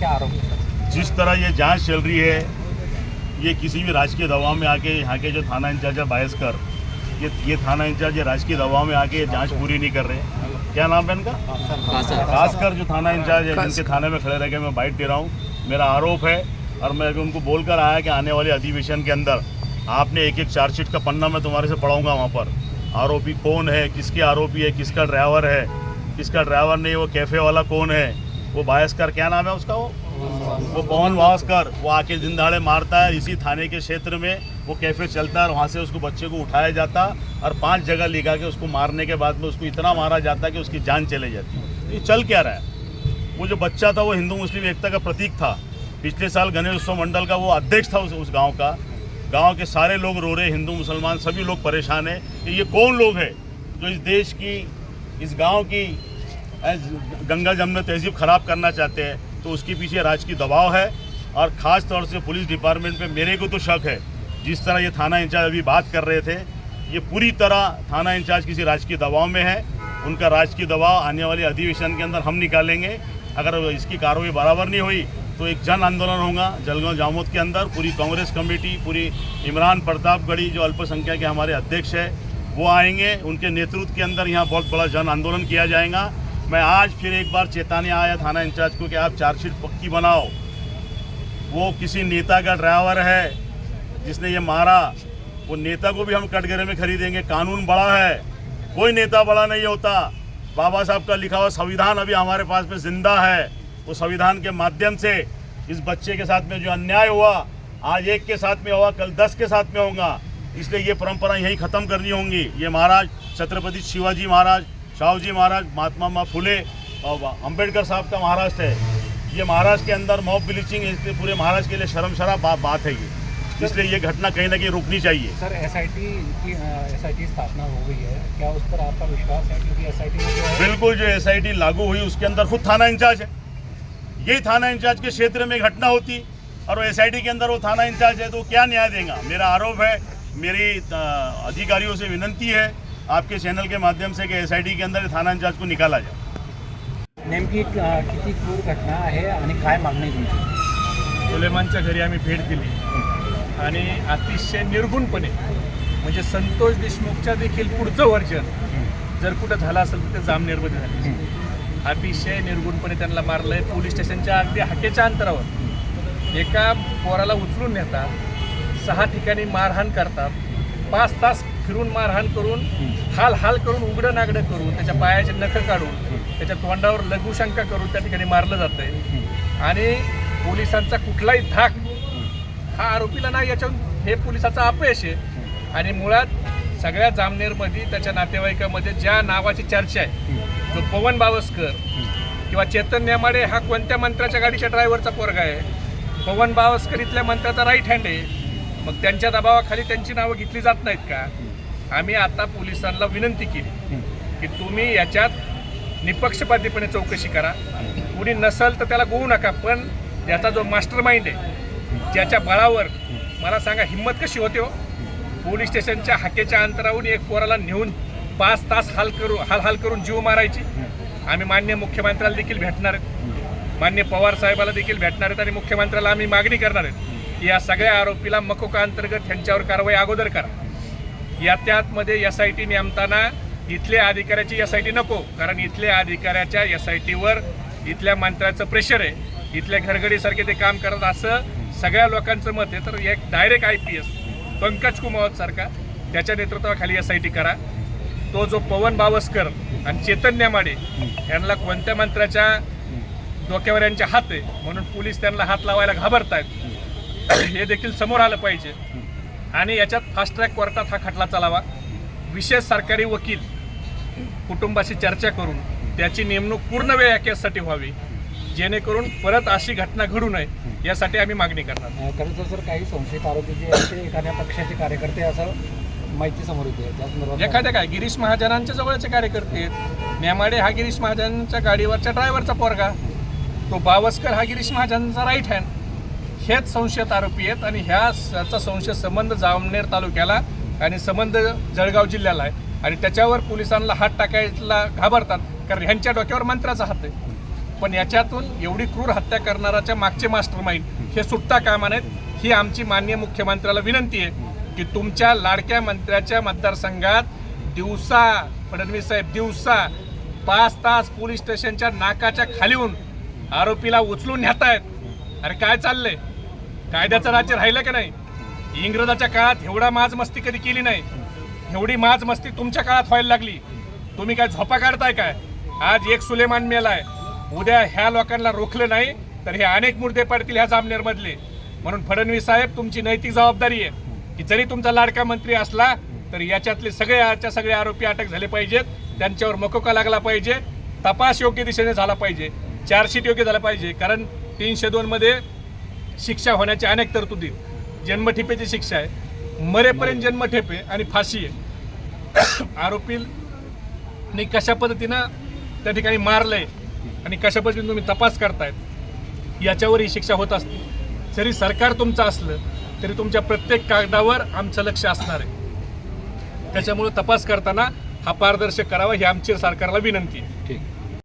क्या आरोप है? जिस तरह ये जाँच चल रही है ये किसी भी राजकीय दबाव में आके यहाँ के जो थाना इंचार्ज है बायसकर ये ये थाना इंचार्ज ये राजकीय दबाव में आके ये जाँच पूरी नहीं कर रहे क्या नाम है इनका? खासकर जो थाना इंचार्ज है जिनके थाने में खड़े रह के मैं बाइट दे रहा हूँ मेरा आरोप है और मैं अभी उनको बोलकर आया कि आने वाले अधिवेशन के अंदर आपने एक एक चार्जशीट का पन्ना मैं तुम्हारे से पढ़ाऊँगा वहाँ पर। आरोपी कौन है किसके आरोपी है किसका ड्राइवर है किसका ड्राइवर नहीं वो कैफ़े वाला कौन है वो भास्कर क्या नाम है उसका वो? वो पवन भास्कर वो आके दहाड़े मारता है इसी थाने के क्षेत्र में वो कैफ़े चलता है और वहाँ से उसको बच्चे को उठाया जाता और पाँच जगह लिखा के उसको मारने के बाद में उसको इतना मारा जाता कि उसकी जान चले जाती। तो ये चल क्या रहा है? वो जो बच्चा था वो हिंदू मुस्लिम एकता का प्रतीक था। पिछले साल गणेश उत्सव मंडल का वो अध्यक्ष था उस, उस गाँव का। गाँव के सारे लोग रो रहे हिंदू मुसलमान सभी लोग परेशान हैं। कि ये कौन लोग हैं जो इस देश की इस गाँव की गंगा जमुना तहजीब खराब करना चाहते हैं तो उसके पीछे राजकीय दबाव है। और ख़ास तौर से पुलिस डिपार्टमेंट पे मेरे को तो शक है, जिस तरह ये थाना इंचार्ज अभी बात कर रहे थे, ये पूरी तरह थाना इंचार्ज किसी राजकीय दबाव में है। उनका राजकीय दबाव आने वाले अधिवेशन के अंदर हम निकालेंगे। अगर इसकी कार्रवाई बराबर नहीं हुई तो एक जन आंदोलन होगा जलगांव जामोद के अंदर। पूरी कांग्रेस कमेटी, पूरी इमरान प्रतापगढ़ी, जो अल्पसंख्यक के हमारे अध्यक्ष है, वो आएँगे। उनके नेतृत्व के अंदर यहाँ बहुत बड़ा जन आंदोलन किया जाएगा। मैं आज फिर एक बार चेतावनी आया थाना इंचार्ज को कि आप चार्जशीट पक्की बनाओ। वो किसी नेता का ड्राइवर है, जिसने ये मारा। वो नेता को भी हम कटघरे में खरीदेंगे। कानून बड़ा है। कोई नेता बड़ा नहीं होता। बाबा साहब का लिखा हुआ संविधान अभी हमारे पास में ज़िंदा है। वो संविधान के माध्यम से इस बच्चे के साथ में जो अन्याय हुआ, आज एक के साथ में हुआ, कल दस के साथ में होगा। इसलिए ये परंपरा यहीं ख़त्म करनी होंगी। ये महाराज, छत्रपति शिवाजी महाराज शाहू जी महाराज महात्मा मा फुले और अंबेडकर साहब का महाराष्ट्र है। ये महाराष्ट्र के अंदर मॉब ब्लीचिंग इसलिए पूरे महाराष्ट्र के लिए शर्मशरा बा, बात है ये। इसलिए ये घटना कहीं ना कहीं रुकनी चाहिए। सर एसआईटी की एसआईटी स्थापना हो गई है। क्या उस पर आपका विश्वास है क्योंकि एसआईटी बिल्कुल जो एसआईटी लागू हुई उसके अंदर खुद थाना इंचार्ज है। यही थाना इंचार्ज के क्षेत्र में घटना होती और वो एसआईटी के अंदर वो थाना इंचार्ज है तो क्या न्याय देगा? मेरा आरोप है मेरी अधिकारियों से विनंती है आपके चैनल के माध्यम से कि एसआईटी के अंदर थाना इंचार्ज को निकाला जाए। नेमकी किती क्रूर घटना आहे आणि काय मागणी तुमची? सुलेमानच्या घरी आम्ही भेट दिली. आणि अतिशय निर्गुणपणे म्हणजे संतोष देशमुखच्या देखील पुढचं वर्जन जर कुठं झालं असेल तर ते जामनेरमध्ये झाले अतिशय निर्गुणपणे त्यांना मारलंय. पोलीस स्टेशनच्या अगदी हाकेच्या अंतरावर. एका पोराला उचलून नेतात सहा ठिकाणी मारहाण करतात. पाच तास फिरून मारहाण करून हाल हाल करून उघडं नागडं करून त्याच्या पायाचे नखं काढून त्याच्या तोंडावर लघुशंका करून त्या ठिकाणी मारलं जातंय. आणि पोलिसांचा कुठलाही धाक हा आरोपीला नाही याच्यावर हे पोलिसाचं अपयश आहे. आणि मुळात सगळ्या जामनेरमध्ये त्याच्या नातेवाईकामध्ये ज्या नावाची चर्चा आहे जो पवन बावस्कर किंवा चेतन नेमाडे हा कोणत्या मंत्र्याच्या गाडीच्या ड्रायव्हरचा पोरगा आहे? पवन बावस्कर इथल्या मंत्र्याचा राईट हँड आहे. मग त्यांच्या दबावाखाली त्यांची नावं घेतली जात नाहीत का? आम्ही आता पोलिसांना विनंती केली की तुम्ही याच्यात निपक्षपातीपणे चौकशी करा. कुणी नसल तर त्याला गोवू नका पण त्याचा जो मास्टर माइंड आहे ज्याच्या बळावर मला सांगा हिंमत कशी होते हो? पोलीस स्टेशनच्या हाकेच्या अंतरावरून एक पोराला नेऊन पाच तास हाल करू हाल हाल करून जीव मारायची. आम्ही मान्य मुख्यमंत्र्याला देखील भेटणार आहेत. मान्य पवार साहेबाला देखील भेटणार आहेत आणि मुख्यमंत्र्याला आम्ही मागणी करणार आहेत की या सगळ्या आरोपीला मकोका अंतर्गत त्यांच्यावर कारवाई अगोदर करा. या त्यातमध्ये एस आय टी नेमताना इथल्या अधिकाऱ्याची एस आय टी नको कारण इथल्या अधिकाऱ्याच्या एस आय टीवर इथल्या मंत्र्याचं प्रेशर आहे. इथल्या घरगडीसारखे ते काम करत असं सगळ्या लोकांचं मत आहे. तर एक direct I P S Pankaj Kumawat सारखा त्याच्या नेतृत्वाखाली एस आय टी करा. तो जो पवन बावस्कर आणि चेतन नेमाडे यांना कोणत्या मंत्र्याच्या डोक्यावर यांचे हात आहे म्हणून पोलीस त्यांना हात लावायला घाबरतायत हे देखील समोर आलं पाहिजे. आणि याच्यात फास्ट ट्रॅक कोर्टात हा खटला चालावा. विशेष सरकारी वकील कुटुंबाशी चर्चा करून त्याची नेमणूक पूर्ण वेळ या केससाठी व्हावी. जेणेकरून परत अशी घटना घडू नये यासाठी आम्ही मागणी करणार. खरं तर सर काही संशयित आरोपी जे आहेत ते एखाद्या पक्षाचे कार्यकर्ते असं माहिती समोर येते. एखाद्या काय गिरीश महाजनांच्या जवळचे कार्यकर्ते आहेत. नेमाडे हा गिरीश महाजनांच्या गाडीवरच्या ड्रायव्हरचा पोरगा. तो बावस्कर हा गिरीश महाजनांचा राईट हँड हेच संशयित आरोपी आहेत आणि ह्या याचा संशय संबंध जामनेर तालुक्याला आणि संबंध जळगाव जिल्ह्याला आहे. आणि त्याच्यावर पोलिसांना हात टाकायला घाबरतात कारण ह्यांच्या डोक्यावर मंत्र्याचा हात आहे. पण याच्यातून एवढी क्रूर हत्या करणाराच्या मागचे मास्टर माइंड हे सुटता कामा नाहीत ही आमची माननीय मुख्यमंत्र्याला विनंती आहे की तुमच्या लाडक्या मंत्र्याच्या मतदारसंघात दिवसा फडणवीस साहेब दिवसा पाच तास पोलीस स्टेशनच्या नाकाच्या खालीहून आरोपीला उचलून नेतायत. अरे काय चाललंय? कायद्याचं राज्य राहिलं का नाही? इंग्रजाच्या काळात एवढा माज मस्ती कधी केली नाही. एवढी माज मस्ती तुमच्या काळात व्हायला लागली. तुम्ही काय झोपा काढताय काय? आज एक सुलेमान मेलाय. उद्या ह्या लोकांना रोखलं नाही तर हे अनेक मुर्दे पडतील ह्या जामनेर मधले म्हणून फडणवीस साहेब तुमची नैतिक जबाबदारी आहे. की जरी तुमचा लाडका मंत्री असला तर याच्यातले सगळे आजच्या सगळे आरोपी अटक झाले पाहिजेत. त्यांच्यावर मकोका लागला पाहिजे. तपास योग्य दिशेने झाला पाहिजे. चार्जशीट योग्य झाला पाहिजे. कारण तीनशे दोन मध्ये शिक्षा होण्याच्या अनेक तरतुदी. जन्मठेपेची शिक्षा आहे. मरेपर्यंत जन्मठेपे आणि फाशी आहे. आरोपीने कशा पद्धतीनं त्या ठिकाणी मारलंय आणि कशा पद्धतीने तुम्ही तपास करतायत याच्यावर ही शिक्षा होत असते. जरी सरकार तुमचं असलं तरी तुमच्या प्रत्येक कागदावर आमचं लक्ष असणार आहे. त्याच्यामुळे तपास करताना हा पारदर्शक करावा ही आमची सरकारला विनंती आहे. ठीक.